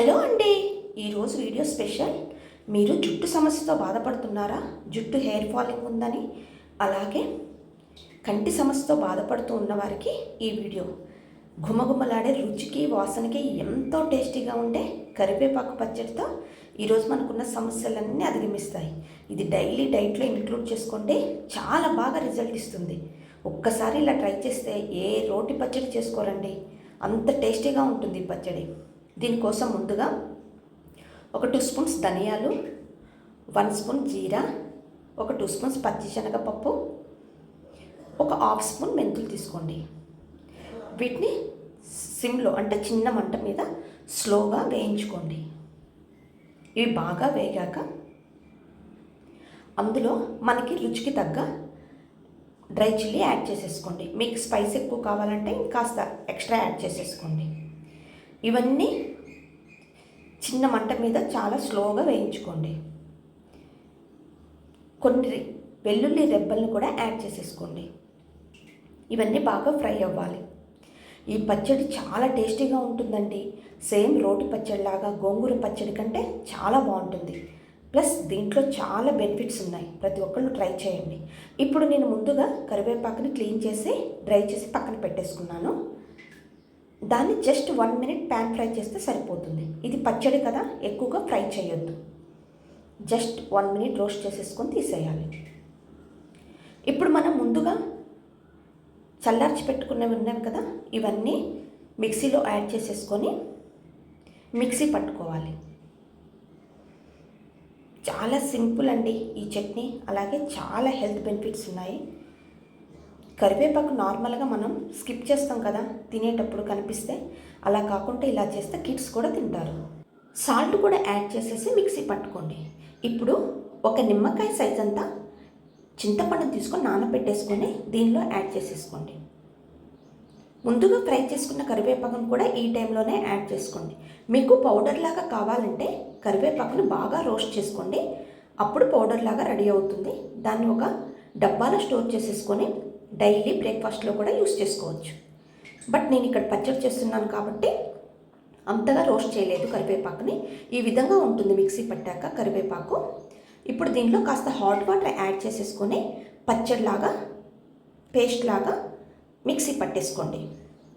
Hello అండి. ఈరోజు video special. మీరు జుట్టు సమస్యతో బాధపడుతున్నారా? జుట్టు హెయిర్ ఫాలింగ్ ఉందని? అలాగే కంటి సమస్యతో బాధపడుతూ ఉన్నవారికి ఈ వీడియో. గుమగుమలాడే రుచికి వాసనకి ఎంతో టేస్టీగా ఉండే కరివేపాకు పచ్చడితో ఈరోజు మనకున్న సమస్యలన్నీ అధిగమిస్తాయి. ఇది డైలీ డైట్లో ఇంక్లూడ్ చేసుకుంటే చాలా బాగా రిజల్ట్ ఇస్తుంది. ఒక్కసారి ఇలా ట్రై చేస్తే ఏ రోటి పచ్చడి చేసుకోరండి. అంత టేస్టీగా ఉంటుంది ఈ పచ్చడి. దీనికోసం ముందుగా ఒక టూ స్పూన్స్ ధనియాలు వన్ స్పూన్ జీరా ఒక టూ స్పూన్స్ పచ్చిశనగపప్పు ఒక హాఫ్ స్పూన్ మెంతులు తీసుకోండి. వీటిని సిమ్లో అంటే చిన్న మంట మీద స్లోగా వేయించుకోండి. ఇవి బాగా వేగాక అందులో మనకి రుచికి తగ్గ డ్రై చిల్లీ యాడ్ చేసేసుకోండి. మీకు స్పైస్ ఎక్కువ కావాలంటే కాస్త ఎక్స్ట్రా యాడ్ చేసేసుకోండి. ఇవన్నీ చిన్న మంట మీద చాలా స్లోగా వేయించుకోండి. కొన్ని వెల్లుల్లి రెబ్బల్ని కూడా యాడ్ చేసేసుకోండి. ఇవన్నీ బాగా ఫ్రై అవ్వాలి. ఈ పచ్చడి చాలా టేస్టీగా ఉంటుందండి. సేమ్ రోటి పచ్చడిలాగా గోంగూర పచ్చడి కంటే చాలా బాగుంటుంది. ప్లస్ దీంట్లో చాలా బెనిఫిట్స్ ఉన్నాయి. ప్రతి ఒక్కళ్ళు ట్రై చేయండి. ఇప్పుడు నేను ముందుగా కరివేపాకుని క్లీన్ చేసి డ్రై చేసి పక్కన పెట్టేసుకున్నాను. దాన్ని just one minute pan fry చేస్తే సరిపోతుంది. ఇది పచ్చడి కదా ఎక్కువగా ఫ్రై చేయొద్దు. జస్ట్ వన్ మినిట్ రోస్ట్ చేసేసుకొని తీసేయాలి. ఇప్పుడు మనం ముందుగా చల్లార్చి పెట్టుకున్నవి ఉన్నవి కదా ఇవన్నీ మిక్సీలో యాడ్ చేసేసుకొని మిక్సీ పట్టుకోవాలి. చాలా సింపుల్ అండి ఈ చట్నీ. అలాగే చాలా హెల్త్ బెనిఫిట్స్ ఉన్నాయి. కరివేపాకు నార్మల్గా మనం స్కిప్ చేస్తాం కదా తినేటప్పుడు కనిపిస్తే అలా కాకుండా ఇలా చేస్తే కిడ్స్ కూడా తింటారు. సాల్ట్ కూడా యాడ్ చేసేసి మిక్సీ పట్టుకోండి. ఇప్పుడు ఒక నిమ్మకాయ సైజ్ అంతా చింతపండు తీసుకొని నానబెట్టేసుకొని దీనిలో యాడ్ చేసేసుకోండి. ముందుగా ఫ్రై చేసుకున్న కరివేపాకును కూడా ఈ టైంలోనే యాడ్ చేసుకోండి. మీకు పౌడర్ లాగా కావాలంటే కరివేపాకును బాగా రోస్ట్ చేసుకోండి. అప్పుడు పౌడర్ లాగా రెడీ అవుతుంది. దాన్ని ఒక డబ్బాలో స్టోర్ చేసేసుకొని డైలీ బ్రేక్ఫాస్ట్లో కూడా యూస్ చేసుకోవచ్చు. బట్ నేను ఇక్కడ పచ్చడి చేస్తున్నాను కాబట్టి అంతగా రోస్ట్ చేయలేదు కరివేపాకుని. ఈ విధంగా ఉంటుంది మిక్సీ పట్టాక కరివేపాకు. ఇప్పుడు దీనిలో కాస్త హాట్ వాటర్ యాడ్ చేసేసుకొని పచ్చడిలాగా పేస్ట్ లాగా మిక్సీ పట్టేసుకోండి.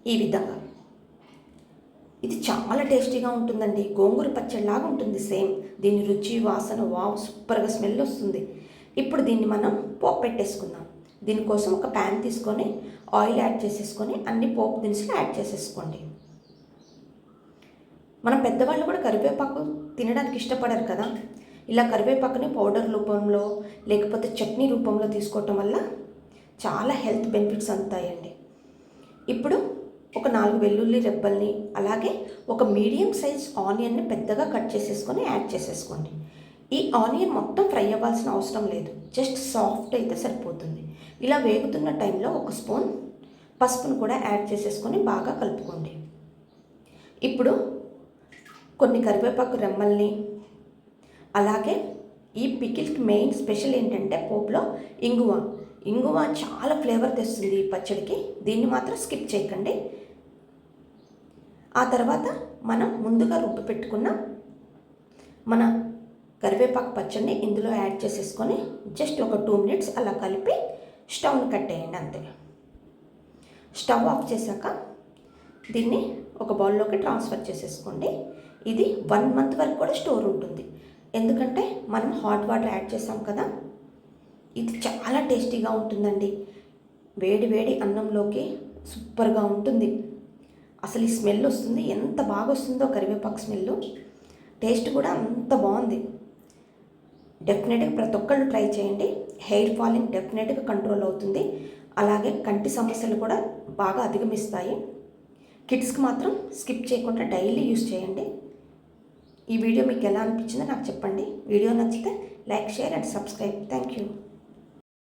ఈ విధంగా. ఇది చాలా టేస్టీగా ఉంటుందండి. గోంగూర పచ్చడిలాగా ఉంటుంది సేమ్. దీని రుచి వాసన వావ్ సూపర్గా స్మెల్ వస్తుంది. ఇప్పుడు దీన్ని మనం పోపు పెట్టేసుకుందాం. దీనికోసం ఒక ప్యాన్ తీసుకొని ఆయిల్ యాడ్ చేసేసుకొని అన్ని పోపు దినుసులు యాడ్ చేసేసుకోండి. మన పెద్దవాళ్ళు కూడా కరివేపాకు తినడానికి ఇష్టపడరు కదా. ఇలా కరివేపాకుని పౌడర్ రూపంలో లేకపోతే చట్నీ రూపంలో తీసుకోవటం వల్ల చాలా హెల్త్ బెనిఫిట్స్ అందుతాయండి. ఇప్పుడు ఒక నాలుగు వెల్లుల్లి రెబ్బల్ని అలాగే ఒక మీడియం సైజ్ ఆనియన్ని పెద్దగా కట్ చేసేసుకొని యాడ్ చేసేసుకోండి. ఈ ఆనియన్ మొత్తం ఫ్రై అవ్వాల్సిన అవసరం లేదు. జస్ట్ సాఫ్ట్ అయితే సరిపోతుంది. ఇలా వేగుతున్న టైంలో ఒక స్పూన్ పసుపును కూడా యాడ్ చేసేసుకొని బాగా కలుపుకోండి. ఇప్పుడు కొన్ని కరివేపాకు రెమ్మల్ని అలాగే ఈ పికిల్కి మెయిన్ స్పెషల్ ఏంటంటే పోపులో ఇంగువ. ఇంగువ చాలా ఫ్లేవర్ తెస్తుంది ఈ పచ్చడికి. దీన్ని మాత్రం స్కిప్ చేయకండి. ఆ తర్వాత మనం ముందుగా రుబ్బు పెట్టుకున్న మన కరివేపాకు పచ్చడిని ఇందులో యాడ్ చేసేసుకొని జస్ట్ ఒక టూ మినిట్స్ అలా కలిపి స్టవ్ని కట్టేయండి అంతే. స్టవ్ ఆఫ్ చేశాక దీన్ని ఒక బౌల్లోకి ట్రాన్స్ఫర్ చేసేసుకోండి. ఇది వన్ మంత్ వరకు కూడా స్టోర్ ఉంటుంది. ఎందుకంటే మనం హాట్ వాటర్ యాడ్ చేసాం కదా ఇది చాలా టేస్టీగా ఉంటుందండి. వేడి వేడి అన్నంలోకి సూపర్గా ఉంటుంది. అసలు ఈ స్మెల్ వస్తుంది ఎంత బాగా వస్తుందో కరివేపాకు స్మెల్ టేస్ట్ కూడా అంత బాగుంది. డెఫినెట్గా ప్రతి ఒక్కళ్ళు ట్రై చేయండి. హెయిర్ ఫాలింగ్ డెఫినెట్గా కంట్రోల్ అవుతుంది. అలాగే కంటి సమస్యలు కూడా బాగా అధిగమిస్తాయి. కిడ్స్కి మాత్రం స్కిప్ చేయకుండా డైలీ యూస్ చేయండి. ఈ వీడియో మీకు ఎలా అనిపించిందో నాకు చెప్పండి. వీడియో నచ్చితే like share and subscribe thank you